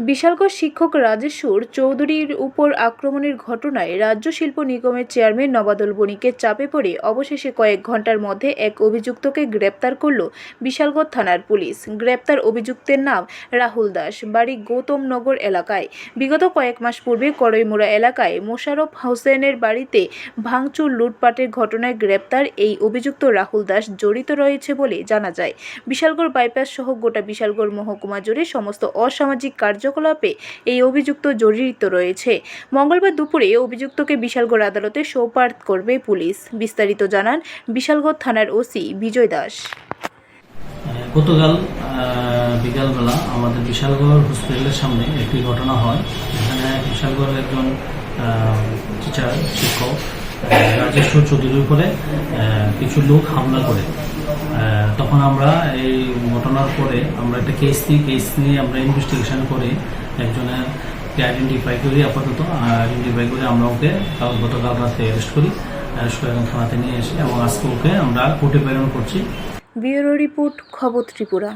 বিশালগড় শিক্ষক রাজেশ্বর চৌধুরীর উপর আক্রমণের ঘটনায় রাজ্য শিল্প নিগমের চেয়ারম্যান নবাদল বণিকের চাপে পড়ে অবশেষে কয়েক ঘণ্টার মধ্যে এক অভিযুক্তকে গ্রেপ্তার করল বিশালগড় থানার পুলিশ। গ্রেপ্তার অভিযুক্তের নাম রাহুল দাস। বাড়ি গৌতমনগর এলাকায়। বিগত কয়েক মাস পূর্বে কড়ইমুড়া এলাকায় মোশারফ হোসেনের বাড়িতে ভাঙচুর লুটপাটের ঘটনায় গ্রেপ্তার এই অভিযুক্ত রাহুল দাস জড়িত রয়েছে বলে জানা যায়। বিশালগড় বাইপাস সহ গোটা বিশালগড় মহকুমা জুড়ে সমস্ত অসামাজিক কার্যকলাপে এই অভিযুক্ত জড়িত রয়েছে। মঙ্গলবার দুপুরে অভিযুক্তকে বিশালগড় আদালতে সোপার্দ করবে পুলিশ। বিস্তারিত জানান বিশালগড় থানার ওসি বিজয় দাস। গতকাল বিকালবেলা আমাদের বিশালগড় হসপিটালের সামনে একটি ঘটনা হয়। এখানে বিশালগড়ের একজন টিচার, শিক্ষক রাজেশ্বর চৌধুরীর উপরে কিছু লোক হামলা করে। তখন আমরা এই ঘটনার পরে আমরা একটা কেস নিই কেস নিয়ে আমরা ইনভেস্টিগেশন করে একজনের আইডেন্টিফাই করি আপাতত আইডেন্টিফাই করে আমরা ওকে কাল গতকাল রাতে অ্যারেস্ট করি অ্যারেস্ট করে থানাতে নিয়ে এসে, এবং আজকে ওকে আমরা কোর্টে প্রেরণ করছি। ব্যুরো রিপোর্ট খবর ত্রিপুরা।